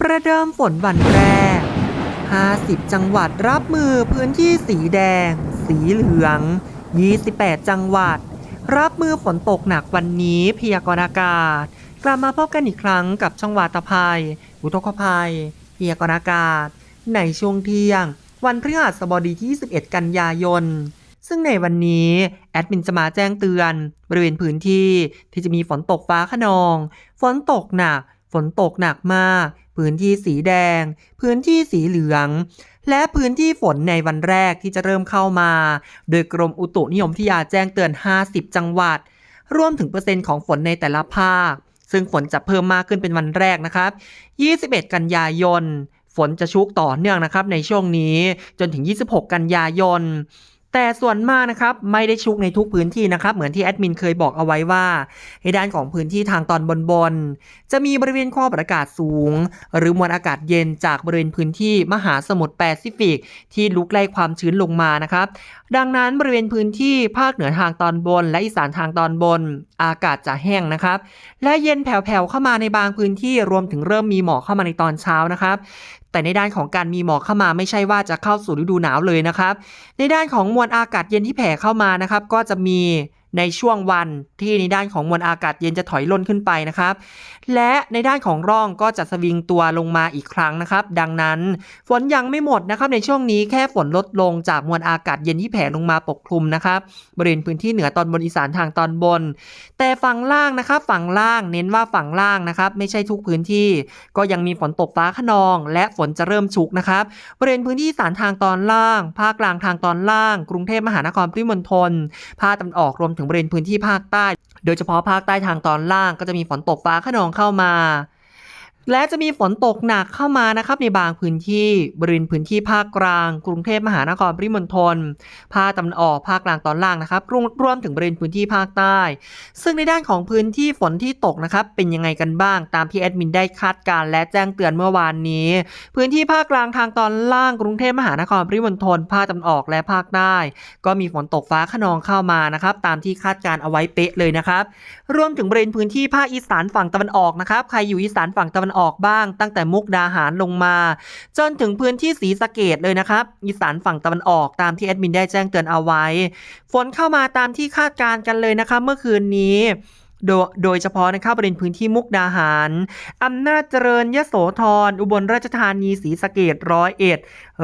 ประเดิมฝนวันแรก 50 จังหวัดรับมือพื้นที่สีแดง สีเหลือง 28 จังหวัด รับมือฝนตกหนักวันนี้พยากรณ์อากาศ กลับมาพบกันอีกครั้งกับช่องวาตภัย อุทกภัยพยากรณ์อากาศ ในช่วงเที่ยง วันพฤหัสบดีที่ 21 กันยายนซึ่งในวันนี้แอดมินจะมาแจ้งเตือน บริเวณพื้นที่ที่จะมีฝนตกฟ้าขนอง ฝนตกหนัก ฝนตกหนักมาก พื้นที่สีแดง พื้นที่สีเหลือง และพื้นที่ฝนในวันแรกที่จะเริ่มเข้ามา โดยกรมอุตุนิยมวิทยาแจ้งเตือน 50 จังหวัด รวมถึงเปอร์เซ็นต์ของฝนในแต่ละภาค ซึ่งฝนจะเพิ่มมากขึ้นเป็นวันแรกนะครับ 21 กันยายน ฝนจะชุกต่อเนื่องนะครับในช่วงนี้จนถึง 26 กันยายน แต่ส่วนมากนะครับไม่ได้ชุกในทุกพื้นที่นะครับ เหมือนที่แอดมินเคยบอกเอาไว้ว่าในด้านของพื้นที่ทางตอนบนบนจะมีบริเวณความกดอากาศสูง หรือมวลอากาศเย็นจากบริเวณพื้นที่มหาสมุทรแปซิฟิก ที่ลุกไล่ความชื้นลงมานะครับ ดังนั้นบริเวณพื้นที่ภาคเหนือทางตอนบน และอีสานทางตอนบน อากาศจะแห้งนะครับ และเย็นแผ่วๆเข้ามาในบางพื้นที่รวมถึงเริ่มมีหมอกเข้ามาในตอนเช้านะครับ แต่ในด้านของการมีหมอกเข้ามาไม่ใช่ว่าจะเข้าสู่ฤดูหนาวเลยนะครับ ในด้านของมวลอากาศเย็นที่แผ่เข้ามานะครับ ก็จะมี ในช่วงวันที่ในด้านของมวลอากาศเย็นจะถอยล่นขึ้นไปนะครับ และในด้านของร่องก็จะสวิงตัวลงมาอีกครั้งนะครับ ดังนั้นฝนยังไม่หมดนะครับในช่วงนี้แค่ฝนลดลงจากมวลอากาศเย็นที่แผ่ลงมาปกคลุมนะครับบริเวณพื้นที่เหนือตอนบนอีสานทางตอนบน แต่ฝั่งล่างนะครับ ฝั่งล่างเน้นว่าฝั่งล่างนะครับ ไม่ใช่ทุกพื้นที่ ก็ยังมีฝนตกฟ้าขนอง และฝนจะเริ่มชุกนะครับบริเวณพื้นที่อีสานทางตอนล่าง ภาคกลางทางตอนล่าง กรุงเทพมหานครปริมณฑลภาคตะวันออกรวมถึงบริเวณพื้นที่ภาคใต้ โดยเฉพาะภาคใต้ทางตอนล่างก็จะมีฝนตกฟ้าขนองเข้ามา และจะมีฝนตกหนักเข้ามานะครับในบางพื้นที่บริเวณพื้นที่ภาคกลาง กรุงเทพมหานครปริมณฑลภาคตะวันออกภาคกลางตอนล่างนะครับรวมรวมถึงบริเวณพื้นที่ภาคใต้ ซึ่งในด้านของพื้นที่ฝนที่ตกนะครับเป็นยังไงกันบ้าง ตามที่แอดมินได้คาดการณ์และแจ้งเตือนเมื่อวานนี้ พื้นที่ภาคกลางทางตอนล่าง กรุงเทพมหานครปริมณฑลภาคตะวันออกและภาคใต้ก็มีฝนตกฟ้าขนองเข้ามานะครับตามที่คาดการณ์เอาไว้เป๊ะเลยนะครับรวมถึงบริเวณพื้นที่ภาคอีสานฝั่งตะวันออกนะครับใครอยู่อีสานฝั่งตะวันออกบ้าง ตั้งแต่มุกดาหารลงมา จนถึงพื้นที่สีสะเกดเลยนะครับอีสานฝั่งตะวันออกตามที่แอดมินได้แจ้งเตือนเอาไว้ ฝนเข้ามาตามที่คาดการกันเลยนะคะเมื่อคืนนี้ โดยโดยเฉพาะนะครับบริเวณพื้นที่มุกดาหาร อำนาจเจริญยโสธรอุบลราชธานีศรีสะเกดร้อยเอ็ด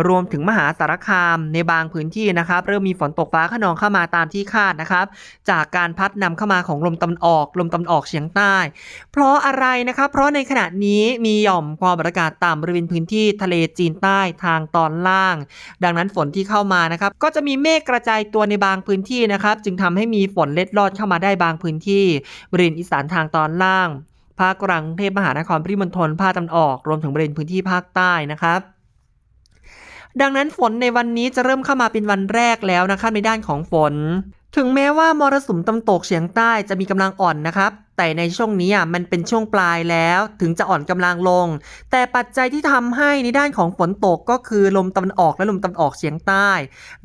รวมถึงมหาสารคามในบางพื้นที่นะครับ เริ่มมีฝนตกฟ้าขนองเข้ามาตามที่คาดนะครับ จากการพัดนำเข้ามาของลมตะวันออก ลมตะวันออกเฉียงใต้ เพราะอะไรนะครับ เพราะในขณะนี้มีหย่อมความกดอากาศต่ำบริเวณพื้นที่ทะเลจีนใต้ทางตอนล่าง ดังนั้นฝนที่เข้ามานะครับ ก็จะมีเมฆกระจายตัวในบางพื้นที่นะครับ จึงทำให้มีฝนเล็ดลอดเข้ามาได้บางพื้นที่บริเวณอีสานทางตอนล่าง ภาคกลางเทพมหานครปริมณฑลภาคตะวันออกรวมถึงบริเวณพื้นที่ภาคใต้นะครับดังนั้นฝนในวันนี้จะเริ่มเข้ามาเป็นวันแรกแล้วนะครับในด้านของฝน ถึงแม้ว่ามรสุมตะวันตกเฉียงใต้จะมีกำลังอ่อนนะครับ แต่ในช่วงนี้อะมันเป็นช่วงปลายแล้วถึงจะอ่อนกำลังลง แต่ปัจจัยที่ทำให้ในด้านของฝนตกก็คือลมตะวันออกและลมตะวันออกเฉียงใต้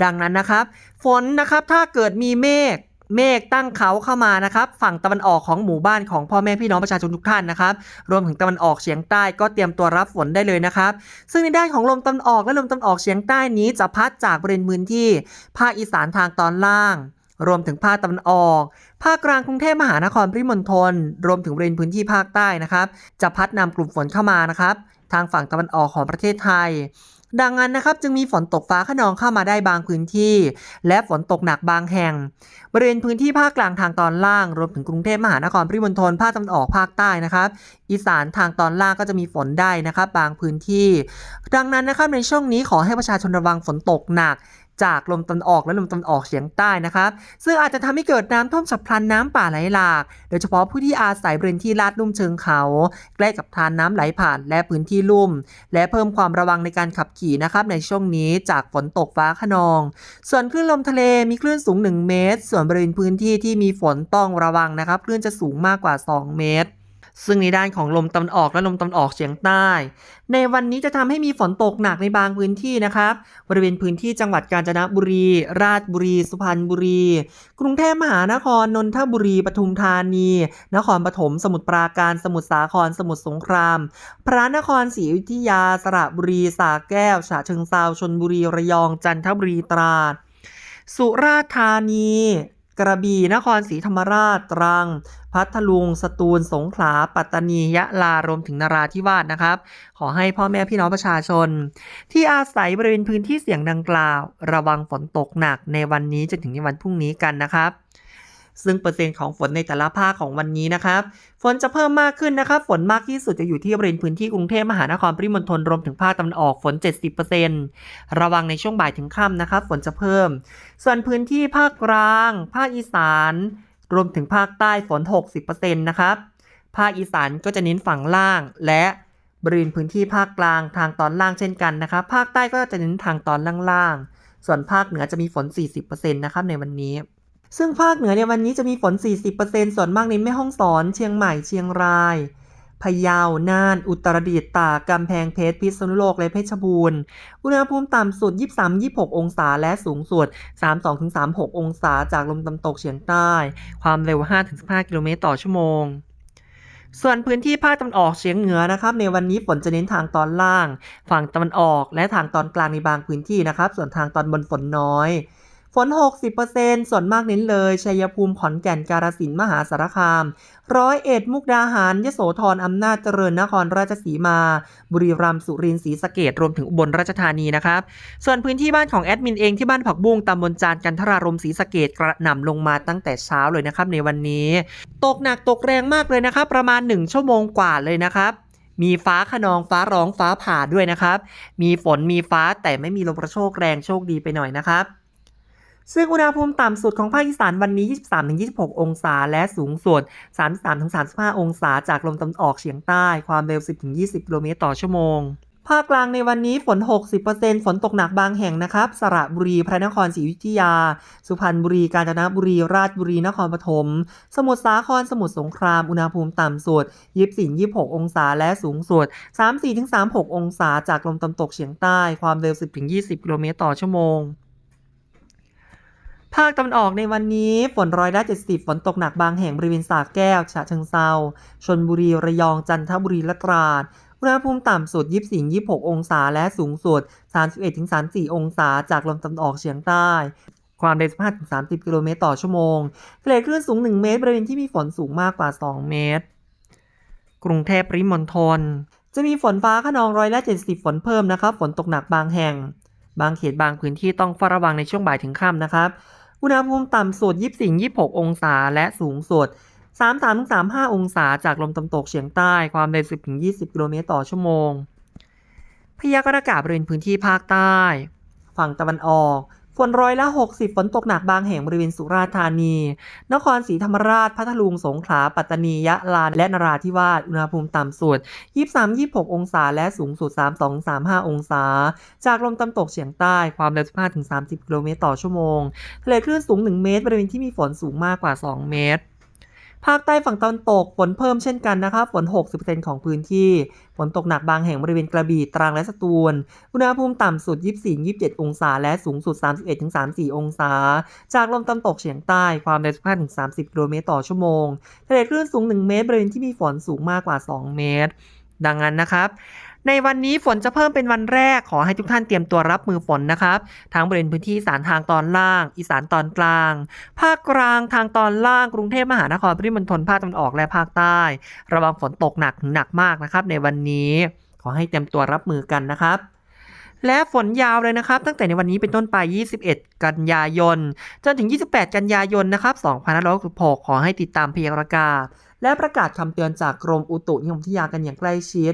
ดังนั้นนะครับ ฝนนะครับถ้าเกิดมีเมฆ เมฆตั้งเขาเข้ามานะครับฝั่งตะวันออกของหมู่บ้านของพ่อแม่พี่น้องประชาชนทุกท่านนะครับรวมถึงตะวันออกเฉียงใต้ก็เตรียมตัวรับฝนได้เลยนะครับ ซึ่งในด้านของลมตะวันออกและลมตะวันออกเฉียงใต้นี้จะพัดจากบริเวณพื้นที่ภาคอีสานทางตอนล่าง รวมถึงภาคตะวันออก ภาคกลางกรุงเทพมหานครปริมณฑลรวมถึงบริเวณพื้นที่ภาคใต้นะครับ จะพัดนำกลุ่มฝนเข้ามานะครับ ทางฝั่งตะวันออกของประเทศไทย ดังนั้นนะครับจึงมีฝนตกฟ้าขนองเข้ามาได้บางพื้นที่ และฝนตกหนักบางแห่ง บริเวณพื้นที่ภาคกลางทางตอนล่าง รวมถึงกรุงเทพมหานครปริมณฑลภาคตะวันออกภาคใต้นะครับ อีสานทางตอนล่างก็จะมีฝนได้นะครับ บางพื้นที่ ดังนั้นนะครับในช่วงนี้ขอให้ประชาชนระวังฝนตกหนัก จากลมตะวันออกและลมตะวันออกเฉียงใต้นะครับ ซึ่งอาจจะทำให้เกิดน้ำท่วมฉับพลันน้ำป่าไหลหลาก โดยเฉพาะผู้ที่อาศัยบริเวณที่ลาดลุ่มเชิงเขา ใกล้กับทานน้ำไหลผ่านและพื้นที่ลุ่ม และเพิ่มความระวังในการขับขี่นะครับในช่วงนี้จากฝนตกฟ้าขนอง ส่วนคลื่นลมทะเลมีคลื่นสูง 1 เมตร ส่วนบริเวณพื้นที่ที่มีฝนต้องระวังนะครับคลื่นจะสูงมากกว่า 2 เมตร ซึ่งในด้านของลมตะวันออกและลมตะวันออกเฉียงใต้ ในวันนี้จะทำให้มีฝนตกหนักในบางพื้นที่นะครับ บริเวณพื้นที่จังหวัดกาญจนบุรี ราชบุรี สุพรรณบุรี กรุงเทพมหานคร นนทบุรี ปทุมธานี นครปฐม สมุทรปราการ สมุทรสาคร สมุทรสงคราม พระนครศรีอยุธยา สระบุรีสระแก้ว ฉะเชิงเทราชลบุรี ระยอง จันทบุรี ตราด สุราษฎร์ธานี กระบี่นครศรีธรรมราชตรัง พัทลุง สตูล สงขลา ปัตตานี ยะลารวมถึงนราธิวาสนะครับ ขอให้พ่อแม่พี่น้องประชาชน ที่อาศัยบริเวณพื้นที่เสี่ยงดังกล่าว ระวังฝนตกหนักในวันนี้จนถึงในวันพรุ่งนี้กันนะครับ ซึ่งเปอร์เซ็นต์ของฝนในแต่ละภาคของวันนี้นะครับ ฝนจะเพิ่มมากขึ้นนะครับ ฝนมากที่สุดจะอยู่ที่บริเวณพื้นที่กรุงเทพมหานครปริมณฑลรวมถึงภาคตะวันออกฝน 70%ระวังในช่วงบ่ายถึงค่ำนะครับ ฝนจะเพิ่ม ส่วนพื้นที่ภาคกลาง ภาคอีสาน รวมถึงภาคใต้ฝน 60%นะครับ ภาคอีสานก็จะเน้นฝั่งล่างและบริเวณพื้นที่ภาคกลางทางตอนล่างเช่นกันนะครับ ภาคใต้ก็จะเน้นทางตอนล่างๆ ส่วนภาคเหนือจะมีฝน 40%นะครับในวันนี้ ซึ่งภาคเหนือในวันนี้จะมีฝน 40%ส่วนมากในแม่ฮ่องสอน เชียงใหม่ เชียงราย พะเยา น่าน อุตรดิตถ์ ตาก กำแพงเพชร พิษณุโลก และเพชรบูรณ์ อุณหภูมิต่ำสุด 23-26 องศา และสูงสุด 32-36 องศา จากลมตะวันตกเฉียงใต้ ความเร็ว 5-15 กิโลเมตรต่อชั่วโมงส่วนพื้นที่ภาคตะวันออกเฉียงเหนือนะครับ ในวันนี้ฝนจะเน้นทางตอนล่าง ฝั่งตะวันออกและทางตอนกลางในบางพื้นที่นะครับ ส่วนทางตอนบนฝนน้อย ฝน 60%ส่วนมากเน้นเลย ชัยภูมิขอนแก่น กาฬสินธุ์มหาสารคาม ร้อยเอ็ด มุกดาหาร ยโสธรอำนาจเจริญ นครราชสีมา บุรีรัมย์ สุรินทร์ ศรีสะเกษรวมถึงอุบลราชธานีนะครับ ส่วนพื้นที่บ้านของแอดมินเองที่บ้านผักบุ้งตำบลจานกันทรารมศรีสะเกดกระหน่ำลงมาตั้งแต่เช้าเลยนะครับในวันนี้ ตกหนักตกแรงมากเลยนะครับ ประมาณ 1 ชั่วโมงกว่าเลยนะครับมีฟ้าขนองฟ้าร้องฟ้าผ่าด้วยนะครับ มีฝนมีฟ้าแต่ไม่มีลมกระโชกแรงโชคดีไปหน่อยนะครับ ซึ่งอุณหภูมิต่ำสุดของภาคอีสานวันนี้ 23-26 องศา และสูงสุด 33-35 องศา จากลมตะวันออกเฉียงใต้ ความเร็ว 10-20 กิโลเมตรต่อชั่วโมงภาคกลางในวันนี้ฝน 60%ฝนตกหนักบางแห่งนะครับ สระบุรี พระนครศรีอยุธยา สุพรรณบุรี กาญจนบุรี ราชบุรี นครปฐม สมุทรสาคร สมุทรสงคราม อุณหภูมิต่ำสุด 24-26 องศา และสูงสุด 34-36 องศา จากลมตะวันตกเฉียงใต้ ความเร็ว 10-20 กิโลเมตรต่อชั่วโมง ภาคตะวันออกในวันนี้ฝนร้อยละ70 ฝนตกหนักบางแห่งบริเวณสระแก้ว ฉะเชิงเซาชนบุรี ระยอง จันทบุรีและตราด อุณหภูมิต่ำสุด 24-26 องศา และสูงสุด 31-34 องศา จากลมตะวันออกเฉียงใต้ ความเร็ว15-30 กิโลเมตรต่อชั่วโมงทะเลคลื่นสูง 1 เมตร บริเวณที่มีฝนสูงมากกว่า 2 เมตร กรุงเทพปริมณฑล จะมีฝนฟ้าขนองร้อยละ70 ฝนเพิ่มนะครับ ฝนตกหนักบางแห่ง บางเขตบางพื้นที่ต้องเฝ้าระวังในช่วงบ่ายถึงค่ำนะครับ อุณหภูมิต่ำสุด 24-26 องศา และสูงสุด 33-35 องศาจากลมตะวันตกเฉียงใต้ ความเร็ว 10-20 กิโลเมตรต่อชั่วโมง พยากรณ์อากาศบริเวณพื้นที่ภาคใต้ ฝั่งตะวันออก ฝนร้อยละ 60 ฝนตกหนักบางแห่งบริเวณสุราษฎร์ธานี นครศรีธรรมราช พัทลุง สงขลา ปัตตานี ยะลา และนราธิวาส อุณหภูมิต่ำสุด 23-26 องศา และสูงสุด 32-35 องศา จากลมตะวันตกเฉียงใต้ ความเร็ว 15-30 กิโลเมตรต่อชั่วโมง ทะเลคลื่นสูง 1 เมตร บริเวณที่มีฝนสูงมากกว่า 2 เมตร ภาคใต้ฝั่งตะวันตกฝนเพิ่มเช่นกันนะคะฝน 60%ของพื้นที่ ฝนตกหนักบางแห่งบริเวณกระบี่ตรังและสตูล อุณหภูมิต่ำสุด 24-27 องศา และสูงสุด 31-34 องศา จากลมตะวันตกเฉียงใต้ความเร็ว15-30 กิโลเมตรต่อชั่วโมงทะเลคลื่นสูง 1 เมตรบริเวณที่มีฝนสูงมากกว่า 2 เมตร ดังนั้นนะครับ ในวันนี้ฝนจะเพิ่มเป็นวันแรกขอให้ทุกท่านเตรียมตัวรับมือฝนนะครับ ทั้งบริเวณพื้นที่อีสานทางตอนล่าง อีสานตอนกลาง ภาคกลางทางตอนล่างกรุงเทพมหานครปริมณฑลภาคตะวันออกและภาคใต้ ระวังฝนตกหนักหนักมากนะครับ ในวันนี้ขอให้เตรียมตัวรับมือกันนะครับและฝนยาวเลยนะครับ ตั้งแต่ในวันนี้เป็นต้นไป 21 กันยายน จนถึง 28 กันยายนนะครับ2566ขอให้ติดตามพยากรณ์อากาศและประกาศคำเตือนจากกรมอุตุนิยมวิทยากันอย่างใกล้ชิด